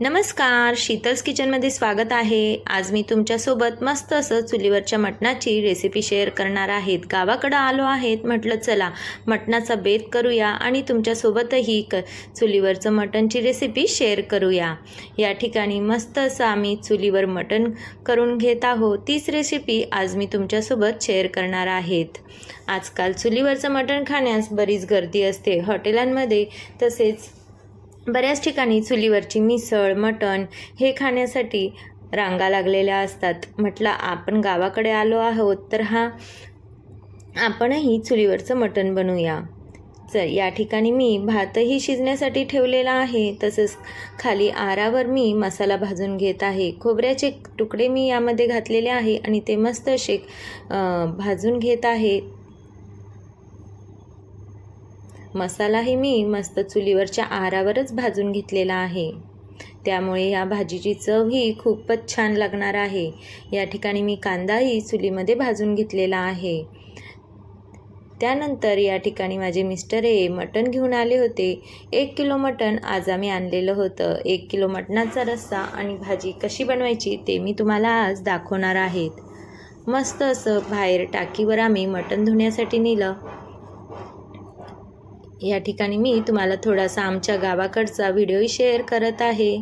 नमस्कार शीतल्स किचनमध्ये स्वागत आहे. आज मी तुमच्यासोबत मस्त असं चुलीवरच्या मटणाची रेसिपी शेअर करणार आहेत. गावाकडं आलो आहेत म्हटलं चला मटणाचा बेत करूया आणि तुमच्यासोबतही क चुलीवरचं मटणची रेसिपी शेअर करूया. या ठिकाणी मस्त असं आम्ही चुलीवर मटण करून घेत आहोत. तीच रेसिपी आज मी तुमच्यासोबत शेअर करणार आहेत. आजकाल चुलीवरचं मटण खाण्यास बरीच गर्दी असते. हॉटेलांमध्ये तसेच बऱ्याच ठिकाणी चुलीवरची मिसळ मटण हे खाण्यासाठी रांगा लागलेल्या असतात. म्हटलं आपण गावाकडे आलो आहोत तर हा आपणही चुलीवरचं मटण बनवूया. चल या ठिकाणी मी भातही शिजण्यासाठी ठेवलेला आहे. तसंच खाली आरावर मी मसाला भाजून घेत आहे. खोबऱ्याचे तुकडे मी यामध्ये घातलेले आहे आणि ते मस्त असे भाजून घेत आहे. मसालाही मी मस्त चुलीवरच्या आहारावरच भाजून घेतलेला आहे. त्यामुळे या भाजीची चव ही खूपच छान लागणार आहे. या ठिकाणी मी कांदाही चुलीमध्ये भाजून घेतलेला आहे. त्यानंतर या ठिकाणी माझे मिस्टर हे मटण घेऊन आले होते. एक किलो मटण आज आम्ही आणलेलं होतं. एक किलो मटणाचा रस्सा आणि भाजी कशी बनवायची ते मी तुम्हाला आज दाखवणार आहेत. मस्त असं बाहेर टाकीवर आम्ही मटण धुण्यासाठी नेलं. या ठिकाणी मी तुम्हाला थोडासा आमच्या गावाकडचा व्हिडिओही शेअर करत आहे.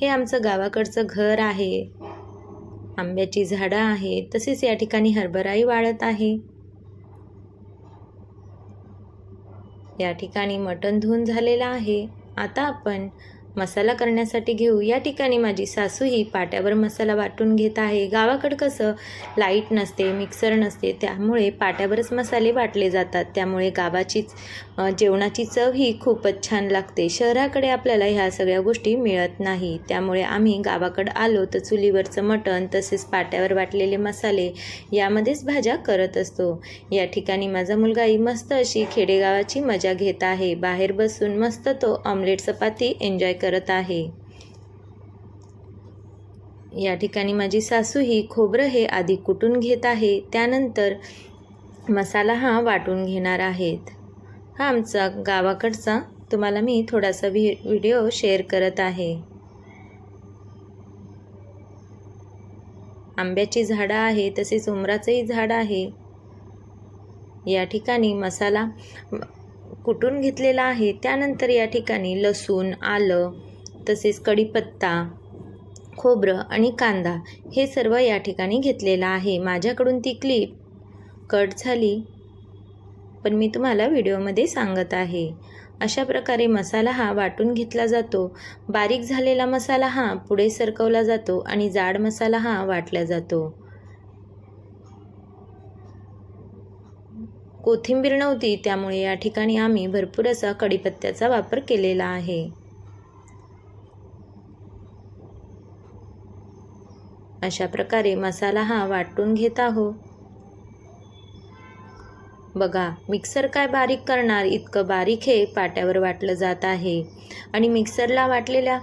हे आमचं गावाकडचं घर आहे. आंब्याची झाडं आहे तसेच या ठिकाणी हरभराही वाळत आहे. या ठिकाणी मटण धुवून झालेलं आहे. आता आपण मसाला करण्यासाठी घेऊ. या ठिकाणी माझी सासू ही पाट्यावर मसाला वाटून घेत आहे. गावाकडं कसं लाइट नसते मिक्सर नसते त्यामुळे पाट्यावरच मसाले वाटले जातात. त्यामुळे गावाचीच जेवणाची चव ही खूपच छान लागते. शहराकडे आपल्याला ह्या सगळ्या गोष्टी मिळत नाही. त्यामुळे आम्ही गावाकडं आलो तर चुलीवरचं मटण तसेच पाट्यावर वाटलेले मसाले यामध्येच भाज्या करत असतो. या ठिकाणी माझा मुलगाही मस्त अशी खेडेगावाची मजा घेत आहे. बाहेर बसून मस्त तो ऑमलेट चपाती एन्जॉय करत आहे. या ठिकाणी माझी सासू ही खोबरं हे आधी कुटून घेत आहे. त्यानंतर मसाला हा वाटून घेणार आहेत. हा आमचा गावाकडचा. तुम्हाला मी थोडासा व्हि व्हिडिओ शेअर करत आहे. आंब्याची झाडं आहे तसेच उमराचंही झाड आहे. या ठिकाणी मसाला कुटून घेतलेला आहे. त्यानंतर या ठिकाणी लसूण आलं तसेच कढीपत्ता खोबरं आणि कांदा हे सर्व या ठिकाणी घेतलेलं आहे. माझ्याकडून ती क्लिप कट झाली. पण मी तुम्हाला व्हिडिओमध्ये सांगत आहे. अशा प्रकारे मसाला हा वाटून घेतला जातो. बारीक झालेला मसाला हा पुढे सरकवला जातो आणि जाड मसाला हा वाटला जातो. कोथिंबीर नव्हती त्यामुळे या ठिकाणी आम्ही भरपूर असा कढीपत्त्याचा वापर केलेला आहे. अशा प्रकारे मसाला हा वाटून घेत आहो बघा मिक्सर काय बारीक करणार? इतकं बारीक हे पाट्यावर वाटलं जात आहे. आणि मिक्सरला वाटलेल्या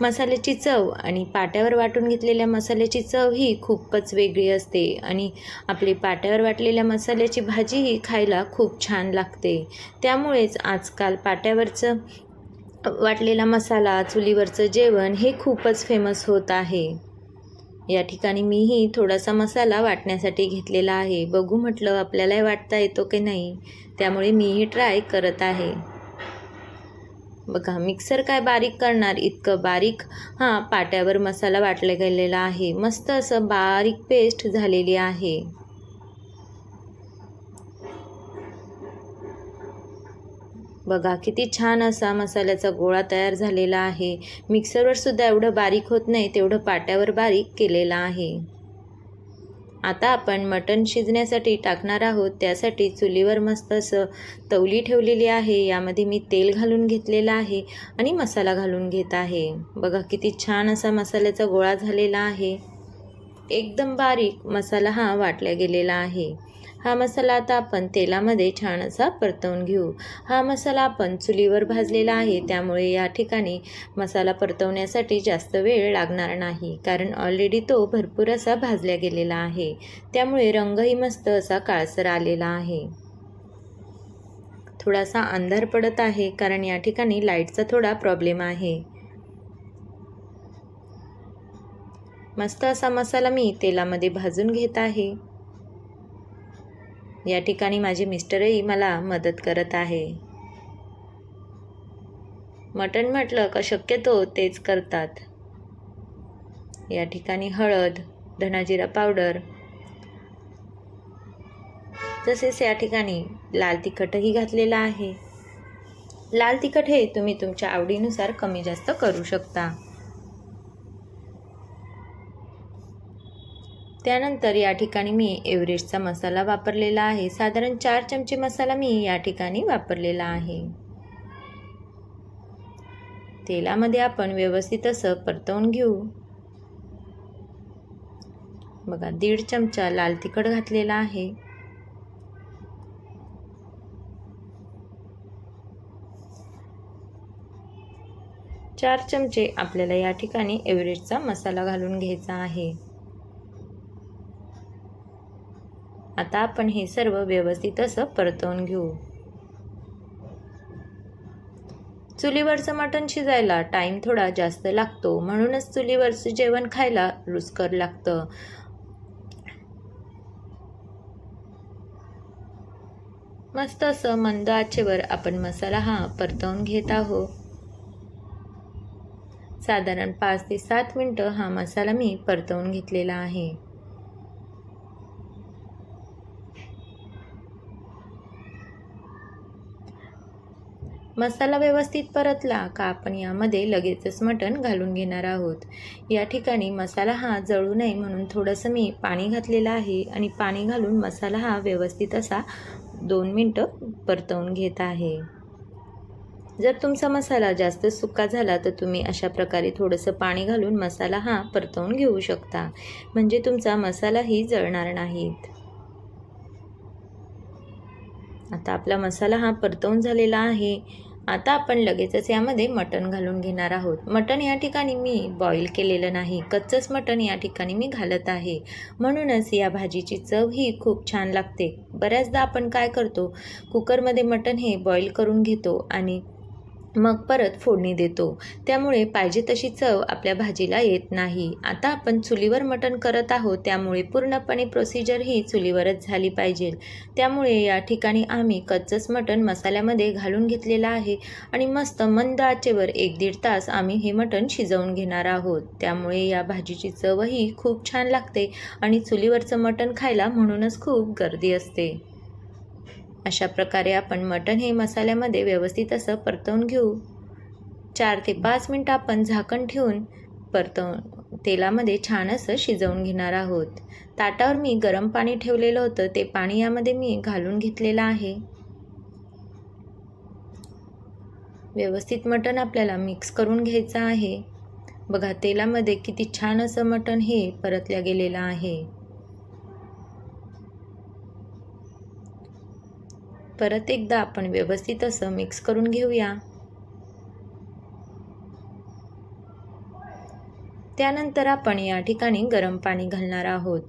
मसाल्याची चव आणि पाट्यावर वाटून घेतलेल्या मसाल्याची चव ही खूपच वेगळी असते. आणि आपली पाट्यावर वाटलेल्या मसाल्याची भाजी ही खायला खूप छान लागते. त्यामुळेच आजकाल पाट्यावरचं वाटलेला मसाला चुलीवरचं जेवण हे खूपच फेमस होत आहे. या ठिकाणी मीही थोडासा मसाला वाटण्यासाठी घेतलेला आहे. बघू म्हटलं आपल्यालाही वाटता येतो की नाही? त्यामुळे मीही ट्राय करत आहे. बघा मिक्सर काय बारीक करणार? इतकं बारीक? हां पाट्यावर मसाला वाटला गेलेला आहे. मस्त असं बारीक पेस्ट झालेली आहे. बघा किती छान असा मसाल्याचा गोळा तयार झालेला आहे. मिक्सरवर सुद्धा एवढं बारीक होत नाही तेवढं पाट्यावर बारीक केलेलं आहे. आता आपण मटण शिजण्यासाठी टाकणार आहोत. त्यासाठी चुलीवर मस्त असं तवली ठेवलेली आहे. यामध्ये मी तेल घालून घेतलेलं आहे आणि मसाला घालून घेत आहे. बघा किती छान असा मसाल्याचा गोळा झालेला आहे. एकदम बारीक मसाला हा वाटला गेलेला आहे. हा मसाला आता आपण तेलामध्ये छान असा परतवून घेऊ. हा मसाला आपण चुलीवर भाजलेला आहे त्यामुळे या ठिकाणी मसाला परतवण्यासाठी जास्त वेळ लागणार नाही कारण ऑलरेडी तो भरपूर असा भाजला गेलेला आहे. त्यामुळे रंगही मस्त असा काळसर आलेला आहे. थोडासा अंधार पडत आहे कारण या ठिकाणी लाईटचा थोडा प्रॉब्लेम आहे. मस्त असा मसाला मी तेलामध्ये भाजून घेत आहे. या ठिकाणी माझे मिस्टरही मला मदत करत आहे. मटण म्हटलं का शक्यतो तेच करतात. या ठिकाणी हळद धनाजिरा पावडर तसेच या ठिकाणी लाल तिखटही घातलेलं आहे. लाल तिखट हे तुम्ही तुमच्या आवडीनुसार कमी जास्त करू शकता. त्यानंतर या ठिकाणी मी एव्हरेस्टचा मसाला वापरलेला आहे. साधारण चार चमचे मसाला मी या ठिकाणी वापरलेला आहे. तेलामध्ये आपण व्यवस्थित असं परतवून घेऊ. बघा दीड चमचा लाल तिखट घातलेला आहे. चार चमचे आपल्याला या ठिकाणी एव्हरेस्टचा मसाला घालून घ्यायचा आहे. आता आपण हे सर्व व्यवस्थित असं परतवून घेऊ. चुलीवरचं मटण शिजायला टाईम थोडा जास्त लागतो. म्हणूनच चुलीवरचं जेवण खायला रुचकर लागतं. मस्त असं मंद आचेवर आपण मसाला हा परतवून घेत आहोत. साधारण पाच ते सात मिनटं हा मसाला मी परतवून घेतलेला आहे. मसाला व्यवस्थित परतला का आपण यामध्ये लगेचच मटण घालून घेणार आहोत. या ठिकाणी मसाला हा जळू नये म्हणून थोडंसं मी पाणी घातलेलं आहे आणि पाणी घालून मसाला हा व्यवस्थित असा दोन मिनटं परतवून घेत आहे. जर तुमचा मसाला जास्त सुका झाला तर तुम्ही अशा प्रकारे थोडंसं पाणी घालून मसाला हा परतवून घेऊ शकता. म्हणजे तुमचा मसालाही जळणार नाहीत. आता आपला मसाला हा परतवून झालेला आहे. आता आपण लगेचच यामध्ये मटण घालून घेणार आहोत. मटण या ठिकाणी मी बॉईल केलेलं नाही. कच्चंच मटण या ठिकाणी मी घालत आहे. म्हणूनच या भाजीची चव ही खूप छान लागते. बऱ्याचदा आपण काय करतो कुकरमध्ये मटण हे बॉईल करून घेतो आणि मग परत फोडणी देतो. त्यामुळे पाहिजे तशी चव आपल्या भाजीला येत नाही. आता आपण चुलीवर मटण करत आहोत त्यामुळे पूर्णपणे प्रोसिजर ही चुलीवरच झाली पाहिजे. त्यामुळे या ठिकाणी आम्ही कच्चंच मटण मसाल्यामध्ये घालून घेतलेलं आहे आणि मस्त मंद आचेवर एक दीड तास आम्ही हे मटण शिजवून घेणार आहोत. त्यामुळे या भाजीची चवही खूप छान लागते आणि चुलीवरचं मटण खायला म्हणूनच खूप गर्दी असते. अशा प्रकारे आपण मटण हे मसाल्यामध्ये व्यवस्थित असं परतवून घेऊ. चार ते पाच मिनटं आपण झाकण ठेवून परतवून तेलामध्ये छान असं शिजवून घेणार आहोत. ताटावर मी गरम पाणी ठेवलेलं होतं ते पाणी यामध्ये मी घालून घेतलेलं आहे. व्यवस्थित मटण आपल्याला मिक्स करून घ्यायचं आहे. बघा तेलामध्ये किती छान असं मटण हे परतल्या गेलेलं आहे. परत एकदा आपण व्यवस्थित असं मिक्स करून घेऊया. त्यानंतर आपण या ठिकाणी गरम पाणी घालणार आहोत.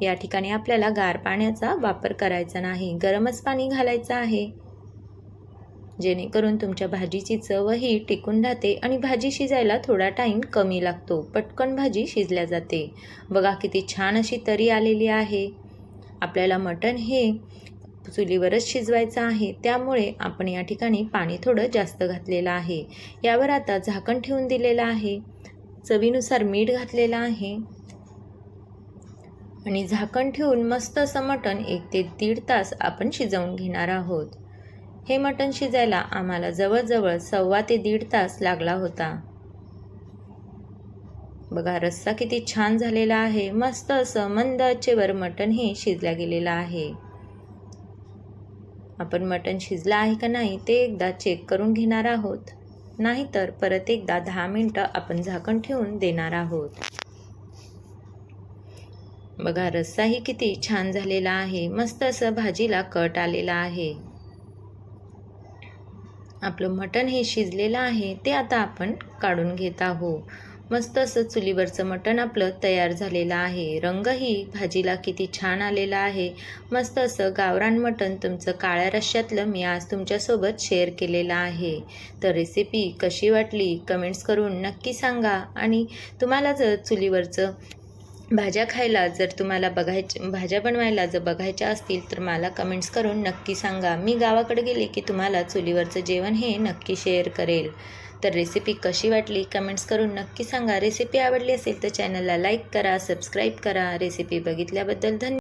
या ठिकाणी आपल्याला गार पाण्याचा वापर करायचा नाही गरमच पाणी घालायचं आहे. जेणेकरून तुमच्या भाजीची चवही टिकून राहते आणि भाजी शिजायला थोडा टाईम कमी लागतो. पटकन भाजी शिजल्या जाते. बघा किती छान अशी तरी आलेली आहे. आपल्याला मटण हे चुलीवरच शिजवायचं आहे. त्यामुळे आपण या ठिकाणी पाणी थोडं जास्त घातलेलं आहे. यावर आता झाकण ठेवून दिलेलं आहे. चवीनुसार मीठ घातलेलं आहे. आणि झाकण ठेवून मस्त असं मटण एक ते दीड तास आपण शिजवून घेणार आहोत. हे मटण शिजायला आम्हाला जवळजवळ सव्वा ते दीड तास लागला होता. बघा रस्सा किती छान झालेला आहे. मस्त असं मंद आचेवर मटण हे शिजल्या गेलेलं आहे. आपण मटण शिजलं आहे का नाही ते एकदा चेक करून घेणार आहोत. नाहीतर परत एकदा दहा मिनटं आपण झाकण ठेवून देणार आहोत. बघा रस्साही किती छान झालेला आहे. मस्त असं भाजीला कट आलेला आहे. आपलं मटण हे शिजलेलं आहे ते आता आपण काढून घेत आहोत. मस्त असं चुलीवरचं मटण आपलं तयार झालेलं आहे. रंगही भाजीला किती छान आलेला आहे. मस्त असं गावरान मटण तुमचं काळ्या रश्श्यातलं मी आज तुमच्यासोबत शेअर केलेलं आहे. तर रेसिपी कशी वाटली कमेंट्स करून नक्की सांगा. आणि तुम्हाला जर चुलीवरचं भाज्या खायला जर तुम्हाला बघायच्या भाज्या बनवायला जर बघायच्या असतील तर मला कमेंट्स करून नक्की सांगा. मी गावाकडे गेले की तुम्हाला चुलीवरचं जेवण हे नक्की शेअर करेल. तर रेसिपी कशी वाटली कमेंट्स करून नक्की सांगा. रेसिपी आवडली असेल तर चॅनलला लाईक करा सबस्क्राईब करा. रेसिपी बघितल्याबद्दल धन्यवाद.